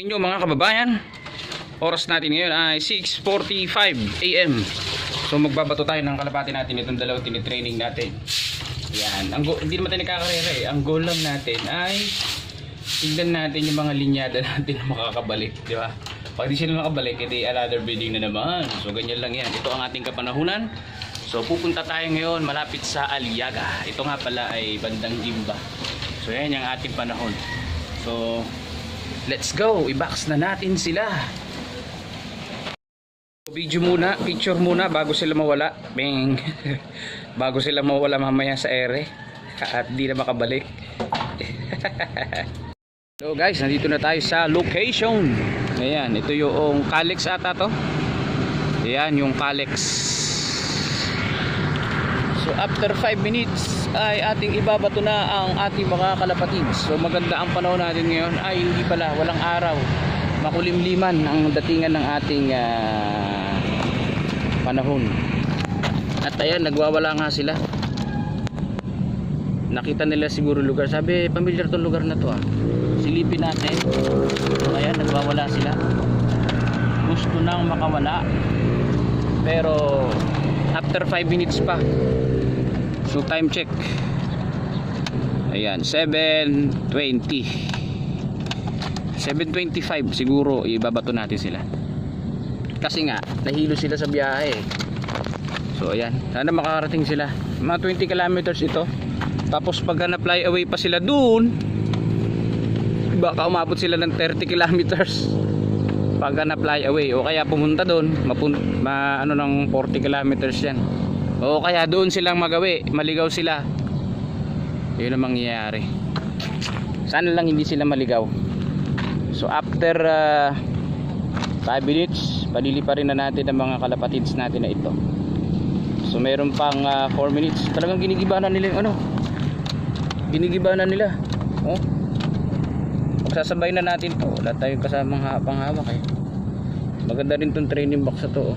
inyo mga kababayan. Oras natin ngayon ay 6.45 am so magbabato tayo ng kalapati natin itong dalawang tinitraining natin. Yan ang hindi naman tayo nagkakarera eh ang goal lang natin ay tignan natin yung mga linyada natin na makakabalik di ba? Pag di sila nakabalik edi another bidding na naman. So ganyan lang yan. Ito ang ating kapanahunan. So pupunta tayo ngayon malapit sa Aliaga. Ito nga pala ay bandang Gimba. So yan yung ating panahon. So Let's go! I-box na natin sila. Video muna, picture muna bago sila mawala. Bing. bago sila mawala mamaya sa ere. At di na makabalik. so guys, nandito na tayo sa location. Ayan, ito yung Calix ata to. Ayan, yung Calix. After 5 minutes ay ating ibabato na ang ating mga kalapatids. So maganda ang panahon natin ngayon ay hindi pala walang araw. Makulimliman ang datingan ng ating ah, panahon. At ayan nagwawala nga sila. Nakita nila siguro lugar. Sabi, familiar tong lugar na to ah. Silipin natin. So ayan nagwawala sila. Gusto nang makawala. Pero after 5 minutes pa So time check. Ayan, 7:20. 7:25 siguro ibabato natin sila. Kasi nga nahilo sila sa biyahe. So ayan, sana makakarating sila. Mga 20 kilometers ito. Tapos pag na-fly away pa sila doon, baka umabot sila ng 30 kilometers. Pag na-fly away o kaya pumunta doon, mapun ma ano ng 40 kilometers 'yan. O kaya doon silang magawi, maligaw sila. Yun ang mangyayari. Sana lang hindi sila maligaw. So after 5 minutes, palili pa rin na natin ang mga kalapatids natin na ito. So meron pang 4 minutes. Talagang ginigiba na nila yung ano. Ginigiba na nila. Oh. Pagsasabay na natin to. Wala tayong kasamang ha- panghawak eh. Maganda rin tong training box na to. Oh.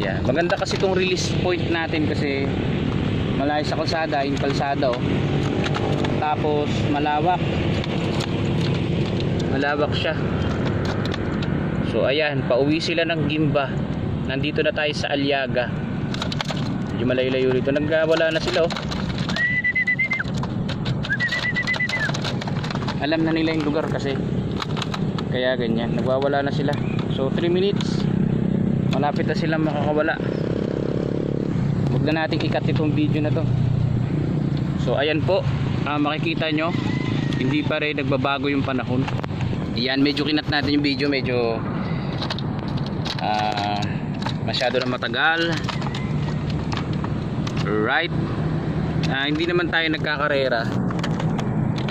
Ayan. Maganda kasi itong release point natin kasi malayo sa kalsada, yung kalsada oh. Tapos malawak. Malawak siya. So ayan, pauwi sila ng Gimba. Nandito na tayo sa Aliaga. Medyo malayo-layo rito. Nagwala na sila oh. Alam na nila yung lugar kasi. Kaya ganyan, nagwawala na sila. So 3 minutes malapit na silang makakawala. Huwag na natin ikat itong video na to. So ayan po. Ah, makikita nyo hindi pa rin nagbabago yung panahon. Yan medyo kinat natin yung video. Medyo ah, masyado na matagal. Right? Ah, hindi naman tayo nagkakarera.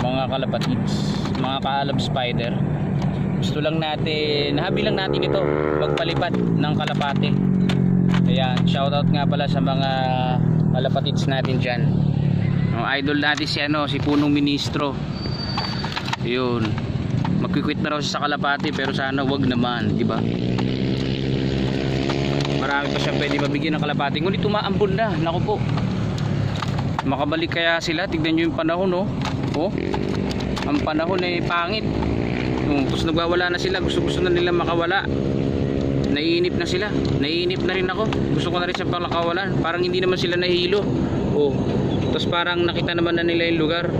Mga kalapatids mga kaalab spider gusto lang natin habi lang natin ito magpalipad ng kalapate. Ayan shoutout nga pala sa mga kalapatids natin dyan. No, idol natin si ano si punong ministro. Yun. Magkikwit na raw sa kalapate pero sana wag naman di ba? Marami pa siya pwede mabigyan ng kalapate. Ngunit umaambon na. Naku po. Makabalik kaya sila? Tignan nyo yung panahon oh, oh. Ang panahon ay pangit Tapos nagwawala na sila. Gusto gusto na nila makawala. Naiinip na sila. Naiinip na rin ako. Gusto ko na rin siya palakawalan parang hindi naman sila nahilo oh. Tapos parang nakita naman na nila yung lugar.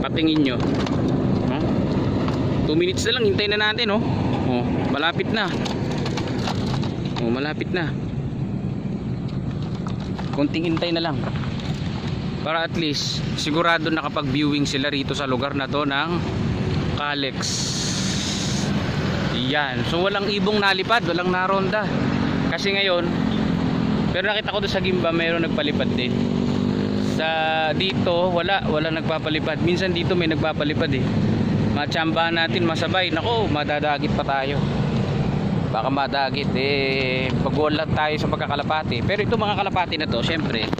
Patingin nyo. Oh? 2 minutes na lang. Hintayin na natin oh, oh malapit na. Oh malapit na. Konting hintay na lang. Para at least sigurado nakapag viewing sila rito sa lugar na to ng Alex. Yan. So walang ibong nalipad walang naronda. Kasi ngayon pero nakita ko doon sa Gimba mayroon nagpalipad din. Sa dito wala wala nagpapalipad. Minsan dito may nagpapalipad eh. Matsambahan natin masabay. Nako madadagit pa tayo. Baka madagit eh pagwala tayo sa pagkakalapati. Pero ito mga kalapati na to syempre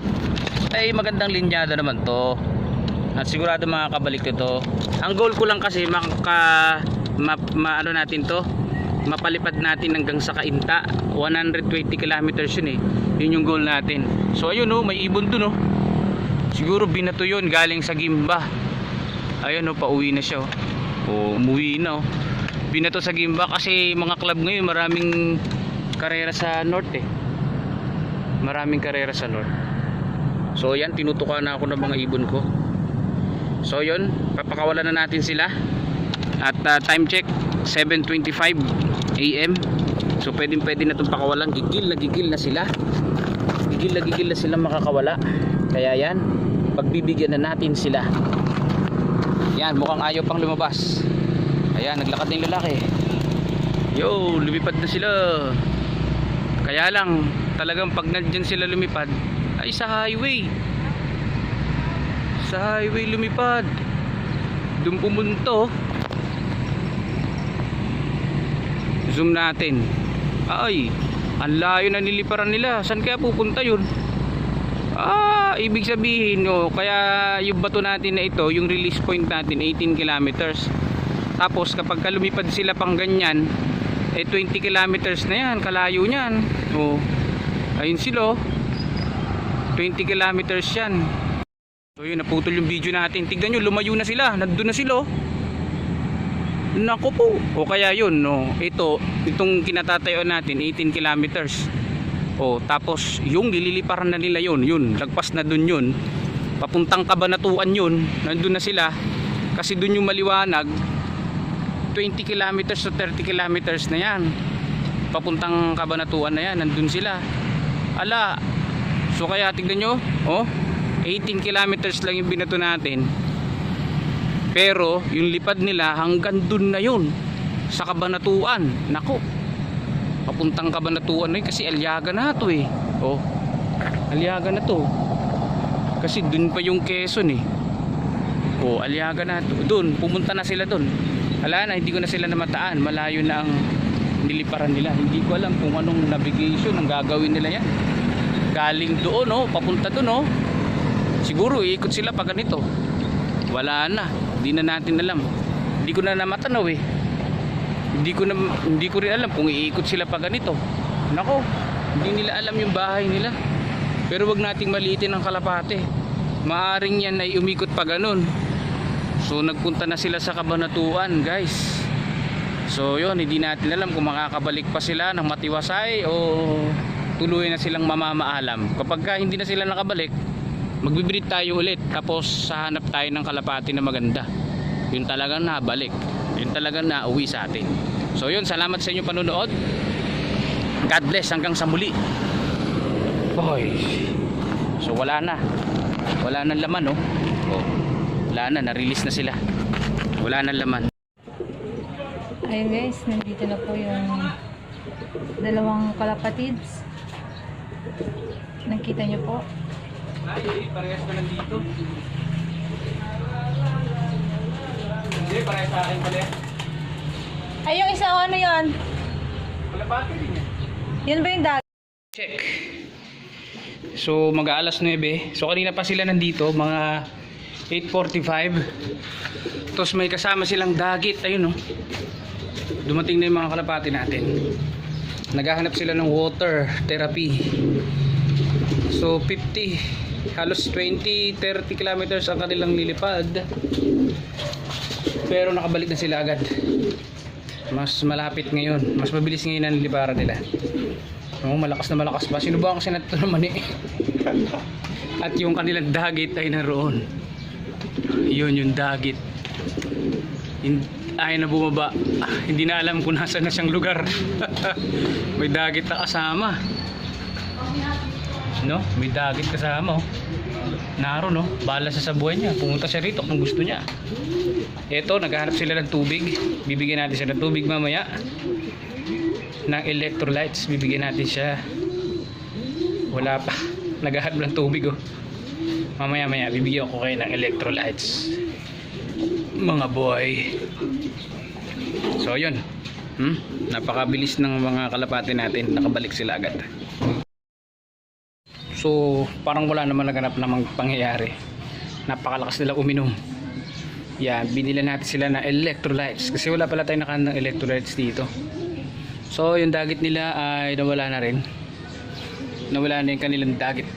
ay magandang linyada naman to at sigurado makakabalik ito ang goal ko lang kasi maka ma, ma- ano natin to mapalipad natin hanggang sa Kainta 120 kilometers yun eh yun yung goal natin so ayun oh may ibon dun oh Siguro binato yun galing sa Gimba. Ayun oh, pauwi na siya oh. O umuwi na oh. Binato sa Gimba kasi mga club ngayon maraming karera sa North eh. Maraming karera sa North. So yan, tinutukan na ako ng mga ibon ko. So yun, papakawalan na natin sila. At uh, time check, 7.25 AM. So pwedeng pwede na itong pakawalan. Gigil na gigil na sila. Gigil na gigil na sila makakawala. Kaya yan, pagbibigyan na natin sila. Yan, mukhang ayaw pang lumabas. Ayan, naglakad na yung lalaki. Yo, lumipad na sila. Kaya lang, talagang pag nandyan sila lumipad, ay sa highway. Sa highway lumipad. Doon pumunto. Zoom natin. Ay, ang layo na niliparan nila. Saan kaya pupunta yun? Ah, ibig sabihin, no, kaya yung bato natin na ito, yung release point natin, 18 kilometers. Tapos kapag ka lumipad sila pang ganyan, eh 20 kilometers na yan, kalayo niyan. Oh. Ayun sila. oh. 20 kilometers yan. So yun, naputol yung video natin. Tignan nyo, lumayo na sila. Nandun na sila. oh. Nako po. O kaya yun, no. Ito, itong kinatatayuan natin, 18 kilometers. O, tapos yung lililiparan na nila yun, yun, lagpas na dun yun. Papuntang kabanatuan yun, nandun na sila. Kasi dun yung maliwanag, 20 kilometers to 30 kilometers na yan. Papuntang kabanatuan na yan, nandun sila. Ala, so kaya tignan nyo, oh, 18 kilometers lang yung binato natin. Pero yung lipad nila hanggang dun na yun sa kabanatuan. Nako. Papuntang kabanatuan na yun kasi Aliaga na to eh. Oh. Aliaga na to. Kasi dun pa yung Quezon eh. Oh, Aliaga na to. Dun, pumunta na sila dun. Ala na, hindi ko na sila namataan. Malayo na ang niliparan nila. Hindi ko alam kung anong navigation ang gagawin nila yan. Galing doon, oh, papunta doon, oh. Siguro iikot sila pa ganito. Wala na. Hindi na natin alam. Hindi ko na namatanaw eh. Hindi ko na hindi ko rin alam kung iikot sila pa ganito. Nako, hindi nila alam yung bahay nila. Pero wag nating maliitin ang kalapate. Maaring yan ay umikot pa ganun. So nagpunta na sila sa kabanatuan, guys. So yun, hindi natin alam kung makakabalik pa sila ng matiwasay o tuloy na silang mamamaalam. Kapag ka hindi na sila nakabalik, magbibrit tayo ulit tapos hahanap tayo ng kalapati na maganda. Yun talagang nabalik. Yun talagang nauwi sa atin. So yun salamat sa inyong panonood. God bless hanggang sa muli. Boy so wala na. Wala nang laman no oh, wala na na-release na sila. Wala nang laman. Ayun guys, nandito na po yung dalawang kalapatids. Nakita niyo po. Ay parehas na nandito hindi parehas sa akin pala Ay, yung isa ano yun? kalapati din yan Yan ba yung dag? Check. So mag-aalas 9. So kanina pa sila nandito, mga 8.45. Tapos may kasama silang dagit. Ayun oh. Dumating na yung mga kalapati natin. Naghahanap sila ng water therapy. So 50, halos 20, 30 kilometers ang kanilang nilipad. Pero nakabalik na sila agad. Mas malapit ngayon. Mas mabilis ngayon ang niliparan nila. Oo, malakas na malakas pa. Sino ba ang kasi nato naman eh? At yung kanilang dagit ay naroon. Yun yung dagit. Ay na bumaba. Ah, hindi na alam kung nasa na siyang lugar. May dagit na kasama. No? May dagit kasama oh. Naro no? Bala sa buhay niya. Pumunta siya rito kung gusto niya. Ito, naghahanap sila ng tubig. Bibigyan natin siya ng tubig mamaya ng electrolytes bibigyan natin siya wala pa naghahanap ng tubig oh mamaya maya bibigyan ko kayo ng electrolytes mga boy so yun hmm? napakabilis ng mga kalapati natin nakabalik sila agad so parang wala naman naganap namang pangyayari napakalakas nila uminom yan binila natin sila ng electrolytes kasi wala pala tayong nakahan ng electrolytes dito So yung dagit nila ay nawala na rin. Nawala na yung kanilang dagit.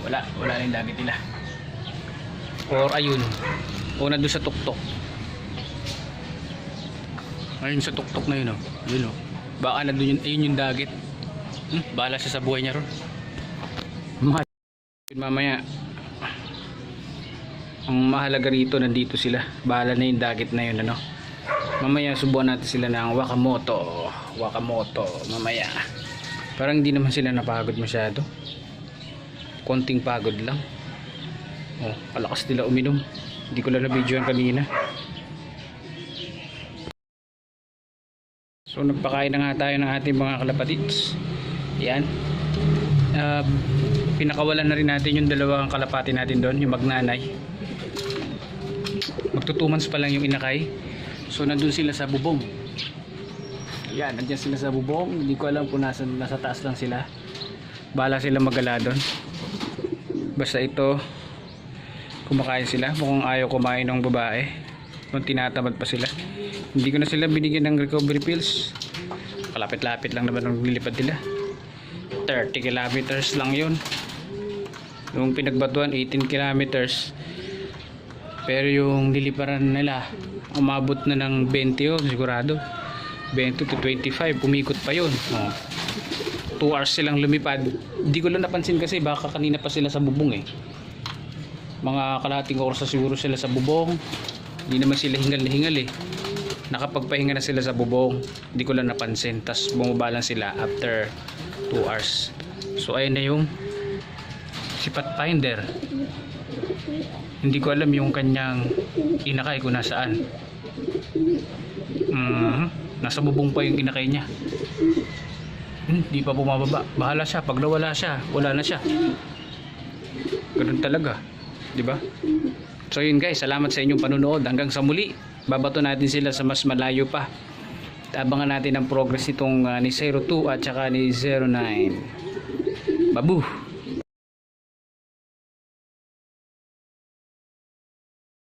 Wala, wala na yung dagat nila. Or ayun, o nandun sa tuktok. Ayun sa tuktok na yun oh. Yun oh. Baka nandun yun, ayun yung dagat. Hmm, bahala siya sa buhay niya ron. Ma mamaya. Ang mahalaga rito nandito sila. Bahala na yung dagat na yun ano? Mamaya subukan natin sila ng wakamoto. Wakamoto mamaya. Parang hindi naman sila napagod masyado. Konting pagod lang. Oh, palakas nila uminom. Hindi ko lang na video kanina. So nagpakain na nga tayo ng ating mga kalapatids. Yan uh, pinakawalan na rin natin yung dalawang kalapati natin doon yung magnanay. Magtutumans pa lang yung inakay. So nandun sila sa bubong. Yan nandyan sila sa bubong. Hindi ko alam kung nasa, nasa taas lang sila. Bala sila magala doon. Basta ito kumakain sila. Mukhang ayaw kumain ng babae. Kung tinatamad pa sila. Hindi ko na sila binigyan ng recovery pills. Kalapit-lapit lang naman ang nilipad nila 30 kilometers lang yun. Yung pinagbatuan 18 kilometers. Pero yung niliparan nila umabot na ng 20 yun sigurado. 20 to 25 umikot pa yun. Oh. 2 hours silang lumipad. Hindi ko lang napansin kasi baka kanina pa sila sa bubong eh. Mga kalahating oras siguro sila sa bubong. Hindi naman sila hingal na hingal eh nakapagpahinga na sila sa bubong. Hindi ko lang napansin. Tas bumaba lang sila after 2 hours. So ayun na yung si Pathfinder. Hindi ko alam yung kanyang inakay kung nasaan. Mm, nasa bubong pa yung inakay niya. Hindi pa bumababa. Bahala siya. Pag nawala siya wala na siya. Ganun talaga. Di ba? So yun guys. Salamat sa inyong panunood hanggang sa muli babato natin sila sa mas malayo pa. Abangan natin ang progress nitong uh, ni 02 at saka ni 09 babu